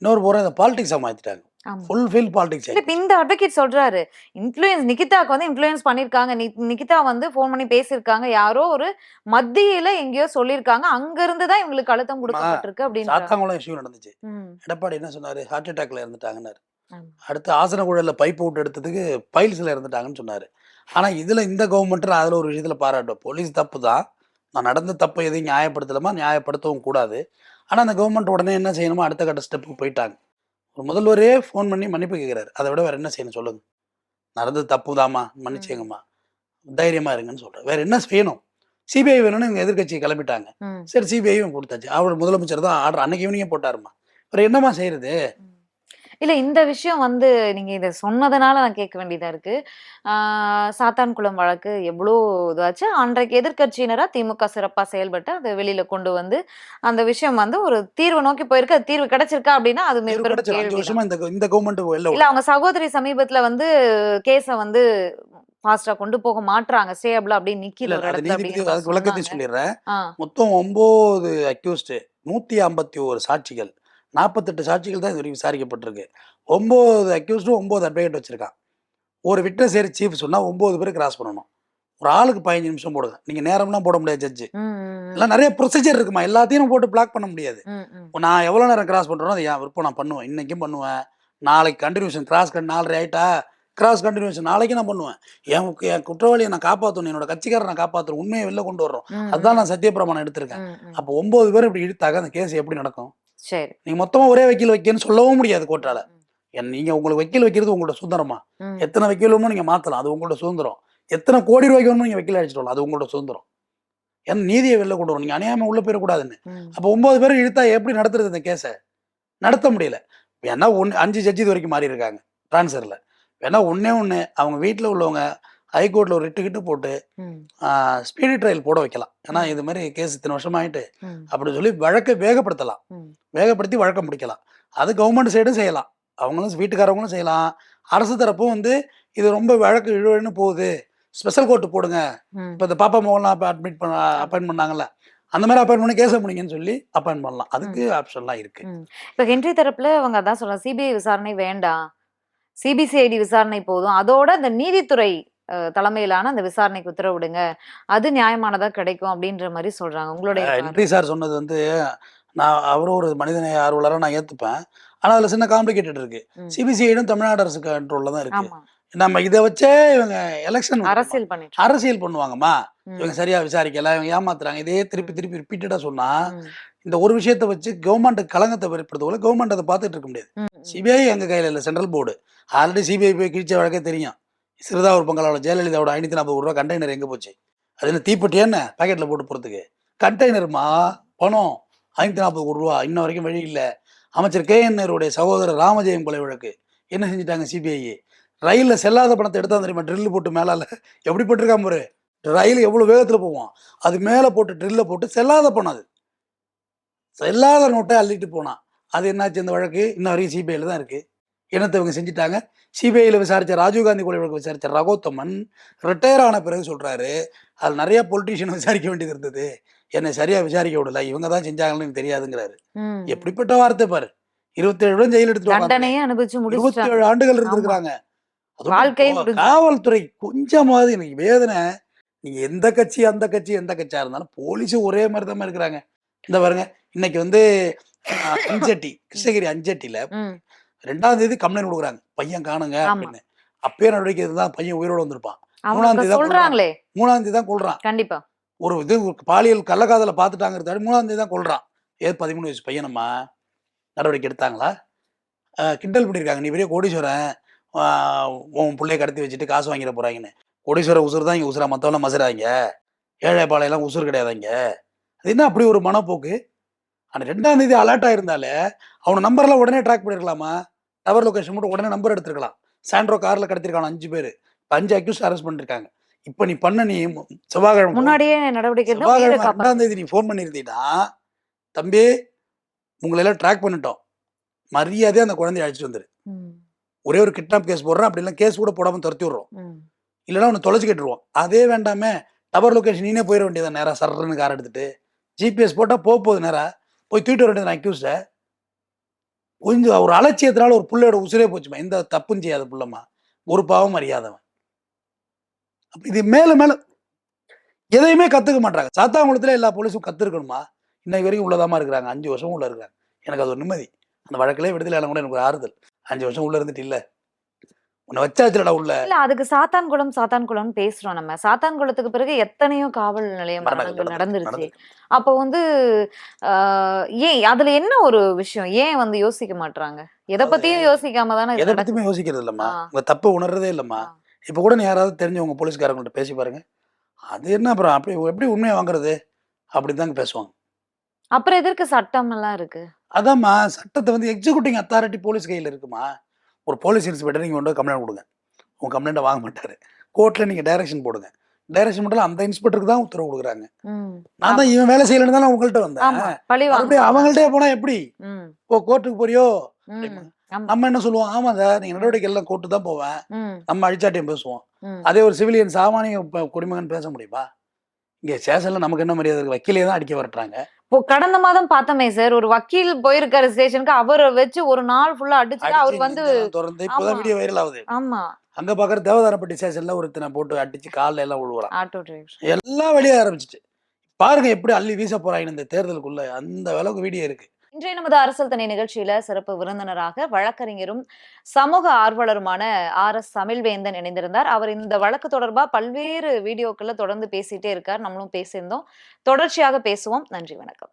இன்னொரு புறம் இந்த பாலிடிக்ஸா மாத்திட்டாங்க. ஆமா. ஃபுல் ஃபீல் பாலிடிக்ஸ் இப்ப இந்த அட்வொகேட் சொல்றாரு இன்ஃப்ளூயன்ஸ் நிகிதாக்கு வந்து இன்ஃப்ளூயன்ஸ் பண்ணிருக்காங்க. நி- நிகிதா வந்து ஃபோன் பண்ணி பேசியிருக்காங்க. யாரோ ஒரு மத்தியில எங்கேயோ சொல்லியிருக்காங்க. அங்க இருந்து தான் இவங்களுக்கு அழுத்தம் கொடுக்கப்பட்டிருக்கு அப்படின்னு சாத்தாங்குளம் இஷ்யூ நடந்துச்சு. எடப்பாடி என்ன சொன்னாரு? ஹார்ட் அட்டாக்ல இறந்துட்டாங்கன்னாரு. ஆமா. அடுத்து ஆசன குழல்ல பைப் விட்டு எடுத்ததுக்கு பைல்ஸ்ல இறந்துட்டாங்கன்னு சொன்னாரு. ஆனா இதுல இந்த கவர்மெண்ட் அதுல ஒரு விஷயத்துல பாராட்டும். போலீஸ் தப்பு தான். நான் நடந்த தப்பை எதையும் நியாயப்படுத்தலாமா? நியாயப்படுத்தவும் கூடாது. ஆனா அந்த கவர்மெண்ட் உடனே என்ன செய்யணுமோ அடுத்த கட்ட ஸ்டெப்புக்கு போயிட்டாங்க. ஒரு முதல்வரே ஃபோன் பண்ணி மன்னிப்பு கேட்கிறாரு. அதை விட வேற என்ன செய்யணும் சொல்லுங்க. நடந்தது தப்பு தாமா மன்னிச்சேங்கம்மா தைரியமா இருங்கன்னு சொல்றேன் வேற என்ன செய்யணும்? சிபிஐ வேணும்னு இவங்க எதிர்க்கட்சி கிளம்பிட்டாங்க. ம். சரி சிபிஐயும் கொடுத்தாச்சு. அவர் முதலமைச்சர் தான் ஆர்டர். அன்னைக்கு ஈவினிங்கே போட்டாருமா வேற என்னம்மா செய்யறது? இல்ல இந்த விஷயம் வந்து நீங்க இத சொன்னதுனால நான் கேட்க வேண்டியதா இருக்கு. ஆஹ் சாத்தான்குளம் வழக்கு எவ்வளோ இதாச்சு. அன்றைக்கு எதிர்க்கட்சியினரா திமுக சிறப்பா செயல்பட்டு அதை வெளியில கொண்டு வந்து அந்த விஷயம் வந்து ஒரு தீர்வு நோக்கி போயிருக்கு. அது தீர்வு கிடைச்சிருக்கா அப்படின்னா அது இந்த கவர்மெண்ட் இல்ல அவங்க சகோதரி சமீபத்துல வந்து கேஸ வந்து ஃபாஸ்டா கொண்டு போக மாட்றாங்க. ஸ்டேபிள் அப்படின்னு அதுக்கு விளக்கத்தை. சொல்லிடுறேன். மொத்தம் ஒன்பது அக்யூஸ்டு நூத்தி ஐம்பத்தி ஒரு சாட்சிகள். நாற்பத்தெட்டு சாட்சிகள் தான் இது வரைக்கும் விசாரிக்கப்பட்டிருக்கு. ஒன்பது அக்யூஸ்டும் ஒன்பது அட்வொகேட் வச்சிருக்கான். ஒரு விட்னஸ் ஏறி சீஃப் சொன்னா ஒன்பது பேர் கிராஸ் பண்ணணும். ஒரு ஆளுக்கு பதினஞ்சு நிமிஷம் போடுங்க. நீங்க நேரம்லாம் போட முடியாது ஜட்ஜு எல்லாம் நிறைய ப்ரொசீஜர் இருக்குமா? எல்லாத்தையும் போட்டு பிளாக் பண்ண முடியாது. நான் எவ்வளோ நேரம் கிராஸ் பண்ணுறேனோ அது என் விருப்பம் நான் பண்ணுவேன். இன்னைக்கும் பண்ணுவேன். நாளைக்கு கண்டினியூஷன் கிராஸ் கண் நாலரை ஆயிட்டா கிராஸ் கண்டினியூஷன் நாளைக்கு நான் பண்ணுவேன். என் என் குற்றவாளியை நான் காப்பாற்றணும் என்னோட கட்சிக்காரரை நான் காப்பாற்றணும் உண்மையை வெளில கொண்டு வர்றோம். அதுதான் நான் சத்தியப்பிரமாணம் எடுத்திருக்கேன். அப்போ ஒன்பது பேர் இப்படி இழுத்தாக்க அந்த கேஸ் எப்படி நடக்கும்? சரி. நீங்க மொத்தமா ஒரே வக்கீல் வைக்கன்னு சொல்லவும் முடியாது கோர்ட்டால. நீங்க உங்களுக்கு வக்கீல் வைக்கிறது உங்களோட சுதந்திரமா? எத்தனை வக்கீல் வேணுமோ நீங்க மாத்தலாம். அது உங்களோட சுதந்திரம். எத்தனை கோடி ரூபாய்க்கு வேணுமோ நீங்க வக்கீல் அடிச்சிட்டு அது உங்களோட சுதந்திரம். ஏன்னா நீதியை வெளில கொண்டு வரும் நீங்க அநியாயமா உள்ள போயிடக்கூடாதுன்னு. அப்போ ஒன்பது பேர் இழுத்தா எப்படி நடத்துறது இந்த கேஸை? நடத்த முடியல. ஏன்னா ஒன்று அஞ்சு ஜட்ஜி இது வரைக்கும் மாறி இருக்காங்க ட்ரான்ஸ்ஃபரில் வேணா ஒன்றே ஒன்று அவங்க வீட்டில் உள்ளவங்க ஹைகோர்ட்டில் ஒரு ரிட்டு கிட்டு போட்டு ஸ்பீடி ட்ரையல் போட வைக்கலாம். ஏன்னா இது மாதிரி கேஸ் இத்தனை வருஷம் ஆயிட்டு ம், அப்படி சொல்லி வழக்கை வேகப்படுத்தலாம். வேகப்படுத்தி வழக்கம் முடிக்கலாம். அது கவர்மெண்ட் சைடும் செய்யலாம். அவங்களும் வீட்டுக்காரவங்களும் செய்யலாம். அரசு தரப்பும் வந்து இது ரொம்ப வழக்கு இழுவன்னு போகுது. ஸ்பெஷல் கோர்ட்டு போடுங்க. இப்போ இந்த பாப்பா மோகன்லாம் இப்போ அட்மிட் பண்ண அப்பாயின் பண்ணாங்கல்ல. அந்த மாதிரி அப்பாயின் பண்ணி கேஸை முடிங்கன்னு சொல்லி அப்பாயின் பண்ணலாம். அதுக்கு ஆப்ஷன்லாம் இருக்கு. இப்ப ஹென்றி தரப்புல அவங்க அதான் சொல்றாங்க. சிபிஐ விசாரணை வேண்டாம். சிபிசிஐடி விசாரணை போதும். அதோட இந்த நீதித்துறை தலைமையிலான அந்த விசாரணைக்கு உத்தரவிடுங்க. அது நியாயமானதா கிடைக்கும் அப்படின்ற மாதிரி சொல்றாங்க. உங்களுடைய. என்ட்ரி சார் சொன்னது வந்து நான் அவரும் ஒரு மனிதநேய ஆர்வலராக நான் ஏற்றுப்பேன் ஆனால் அதில் சின்ன காம்ப்ளிகேட்டட் இருக்கு. சிபிசிஐடும் தமிழ்நாடு அரசு கண்ட்ரோலில் தான் இருக்கு. நம்ம இதை வச்சே இவங்க எலெக்ஷன் அரசியல் பண்ணிட்டு அரசியல் பண்ணுவாங்கம்மா. இவங்க சரியா விசாரிக்கல இவங்க ஏமாத்துறாங்க இதே திருப்பி திருப்பி ரிப்பீட்டடா சொன்னா இந்த ஒரு விஷயத்தை வச்சு கவர்மெண்ட் கலங்கத்தை ஏற்படுத்தவங்கள கவர்மெண்ட் அதை பார்த்துட்டு இருக்க முடியாது. சிபிஐ எங்க கையில இல்ல சென்ட்ரல் போர்டு ஆல்ரெடி சிபிஐ போய் கிழிச்ச வழக்கே தெரியும். சிறுதாவூர் பங்களாவோட ஜெயலலிதாவோட ஐநூற்றி நாற்பது ரூபா கண்டெய்னர் எங்கே போச்சு? அது என்ன தீப்பெட்டி என்ன? பேக்கெட்டில் போட்டு போகிறதுக்கு கண்டெய்னருமா பணம். ஐநூற்றி நாற்பது கோடி ரூபா இன்ன வரைக்கும் வழி இல்லை. அமைச்சர் கே என் நேருடைய சகோதரர் ராமஜெயம் கொலை வழக்கு. என்ன செஞ்சுட்டாங்க சிபிஐ ரயிலில் செல்லாத பணத்தை எடுத்தா தெரியுமா? ட்ரில் போட்டு மேலே எப்படி போட்டிருக்காம பாரு? ரயில் எவ்வளோ வேகத்தில் போவோம் அது மேலே போட்டு ட்ரில்லை போட்டு செல்லாத பணம் அது. செல்லாத நோட்டை அள்ளிட்டு போனான். அது என்னாச்சு இந்த வழக்கு? இன்ன வரைக்கும் சிபிஐயில் தான் இருக்குது என்னத்தை இவங்க செஞ்சுட்டாங்க. சிபிஐல விசாரிச்ச ராஜீவ்காந்தி கொலை வழக்கு விசாரிச்ச ரகோத்தமன் ரிட்டையர் ஆன பிறகு சொல்றாரு அது நிறைய பொலிட்டீஷியன் விசாரிக்க வேண்டியது இருந்தது. என்னை சரியா விசாரிக்க விடல. இவங்க தான் செஞ்சாங்கன்னு எனக்கு தெரியாதுங்கிறாரு. எப்படிப்பட்ட வார்த்தை பாரு. இருபத்தேழு வருடம் ஜெயில் எடுத்துட்டு அனுபவிச்சு இருபத்தி ஏழு ஆண்டுகள் இருந்திருக்கிறாங்க. காவல்துறை கொஞ்சமாவது எனக்கு வேதனை. நீங்க எந்த கட்சி அந்த கட்சி எந்த கட்சியா இருந்தாலும் போலீஸ் ஒரே மாதிரி தான் இருக்கிறாங்க. இந்த பாருங்க இன்னைக்கு வந்து அஞ்சட்டி கிருஷ்ணகிரி அஞ்சட்டில ரெண்டாம் தேதி கம்ப்ளைண்ட் கொடுக்குறாங்க. பையன் காணுங்க. அப்படின்னு. அப்பயே நடவடிக்கை தான் பையன் உயிரோட வந்திருப்பான். மூணாம் தேதி சொல்றாங்களே. மூணாம் தேதி தான் கொள்றான் கண்டிப்பா. ஒரு இது பாலியல் கள்ளக்காதல பார்த்துட்டாங்கிறத மூணாம் தேதி தான் கொள்றான் ஏது பதிமூணு வயசு பையனம்மா? நடவடிக்கை எடுத்தாங்களா? கிண்டல் பண்ணியிருக்காங்க நீ பெரிய கோடீஸ்வரன். உன் பிள்ளைய கடத்தி வச்சுட்டு காசு வாங்கிட போறாங்கன்னு. கோடீஸ்வரர் உசுறு தான் இங்கே உசுரா. மற்றவெல்லாம் மசுறாங்க. ஏழை பாளையெல்லாம் உசுறு கிடையாதுங்க அது என்ன அப்படி ஒரு மனப்போக்கு? ஆனால் ரெண்டாம் தேதி அலர்ட் ஆயிருந்தாலே அவனை நம்பர்லாம் உடனே ட்ராக் பண்ணிருக்கலாமா? டவர் லொகேஷன் மட்டும் உடனே நம்பர் எடுத்துருக்கலாம். சாண்ட்ரோ கார்ல கடத்திருக்காங்க அஞ்சு பேர். அஞ்சு அக்யூஸ் அரெஸ்ட் பண்ணிருக்காங்க. இப்போ நீ பண்ண நீ செவ்வாய்க்கிழமை முன்னாடியே நடவடிக்கை செவ்வாய்க்கிழமை. ரெண்டாம் தேதி நீ ஃபோன் பண்ணியிருந்தீங்கன்னா தம்பி உங்களை எல்லாம் ட்ராக் பண்ணிட்டோம். மரியாதையா அந்த குழந்தைய அழைச்சிட்டு வந்துரு. ஒரே ஒரு கிட்னாப் கேஸ் போடுறோம் அப்படி இல்லை கேஸ் கூட போடாம துரத்தி விடுறோம். இல்லைன்னா உன்னை தொலைச்சு கட்டுருவோம் அதே வேண்டாமே டவர் லொகேஷன் நீனே போயிட வேண்டியது நேரா சர்றன்னு கார் எடுத்துட்டு ஜிபிஎஸ் போட்டா போக போகுது நேரா. போய் தூக்கிட்டு வர வேண்டியது அக்யூஸ்ட கொஞ்சம் ஒரு அலட்சியத்தினால ஒரு புள்ளையோட உசுரே போச்சுமா. எந்த தப்பும் செய்யாத புள்ளம்மா. ஒரு பாவம் அறியாதவன். அப்படி இது மேலே மேலே எதையுமே கற்றுக்க மாட்டாங்க சாத்தாங்குளத்தில் எல்லா போலீஸும் கத்துருக்கணுமா? இன்னைக்கு வரைக்கும் உள்ளதாமா இருக்கிறாங்க. அஞ்சு வருஷம் உள்ளே இருக்காங்க எனக்கு அது ஒரு நிம்மதி. அந்த வழக்கிலே விடுதலை எல்லாம் கூட எனக்கு ஒரு ஆறுதல். அஞ்சு வருஷம் உள்ளே இருந்துட்டு இல்லை. உன்னை வச்சாச்சுலடா உள்ள? இல்ல அதுக்கு சாத்தான் குளம் சாத்தான் குளம் பேசுறோம் நம்ம. சாத்தான் குளத்துக்கு பிறகு எத்தனையோ காவல் நிலைய மரணங்கள் நடந்துருச்சு. அப்போ வந்து ஏன் அதுல என்ன ஒரு விஷயம்? ஏன் வந்து யோசிக்க மாட்றாங்க? எதை பத்தியும் யோசிக்காம தானே எதை பத்தியுமே யோசிக்கிறது இல்லம்மா. உங்க தப்பை உணர்றதே இல்லம்மா. இப்ப கூட நீ யாராவது தெரிஞ்சவங்க போலீஸ்காரங்கள்ட்ட பேசி பாருங்க. அது என்ன அப்புறம்? அப்படி எப்படி உண்மையை வாங்குறது? அப்படிதாங்க பேசுவாங்க. அப்புறம் எதற்கு சட்டம் எல்லாம் இருக்கு? அதாம்மா சட்டத்தை வந்து எக்ஸிக்யூட்டிங் அத்தாரிட்டி போலீஸ் கையில் இருக்குமா? ஒரு போலீஸ் இன்ஸ்பெக்டர் நீங்கள் கொண்டு கம்ப்ளைண்ட் கொடுங்க. உங்க கம்ப்ளைண்ட்டை வாங்க மாட்டாரு. கோர்ட்டில் நீங்கள் டைரக்ஷன் போடுங்க. டைரக்ஷன் மட்டும் அந்த இன்ஸ்பெக்டருக்கு தான் உத்தரவு கொடுக்குறாங்க. நான் தான் இவன் வேலை செய்யலன்னு தான் உங்கள்கிட்ட வந்தேன். அப்படி வாங்க அவங்கள்ட்டே போனா எப்படி? இப்போ கோர்ட்டுக்கு போறியோ. நம்ம என்ன சொல்லுவோம்? ஆமா சார் நீங்க நடவடிக்கை எல்லாம் கோர்ட்டு தான் போவேன். நம்ம அழிச்சாட்டியம் பேசுவோம். அதே ஒரு சிவிலியன் சாமானிய குடிமகன் பேச முடியுமா? இங்க ஸ்டேஷன்ல நமக்கு என்ன மரியாதை இருக்கு? வக்கீலே தான் அடிக்க வரட்டுறாங்க. இப்போ கடந்த மாதம் பார்த்தோமே சார் ஒரு வக்கீல் போயிருக்காரு ஸ்டேஷனுக்கு அவரை வச்சு ஒரு நாள் ஃபுல்லா அடிச்சுட்டு அவர் அடிச்சு வந்து திறந்து இப்போதான். வீடியோ வைரல் ஆகுது. ஆமா. அங்க பாக்குற தேவதாரப்பட்டி ஸ்டேஷன்ல ஒருத்தனை போட்டு அடிச்சு கால்ல எல்லாம் விழுவுறான் ஆட்டோ டிரைவர். எல்லாம் வெளியே ஆரம்பிச்சிட்டு. பாருங்க எப்படி அள்ளி வீச போறாங்க இந்த தேர்தலுக்குள்ள. அந்த அளவுக்கு வீடியோ இருக்கு. இன்றைய நமது அரசியல் தனி நிகழ்ச்சியில சிறப்பு விருந்தினராக வழக்கறிஞரும் சமூக ஆர்வலருமான ஆர் எஸ் தமிழ்வேந்தன் இணைந்திருந்தார். அவர் இந்த வழக்கு தொடர்பா பல்வேறு வீடியோக்கள்ல தொடர்ந்து பேசிட்டே இருக்கார். நம்மளும் பேசியிருந்தோம். தொடர்ச்சியாக பேசுவோம். நன்றி வணக்கம்.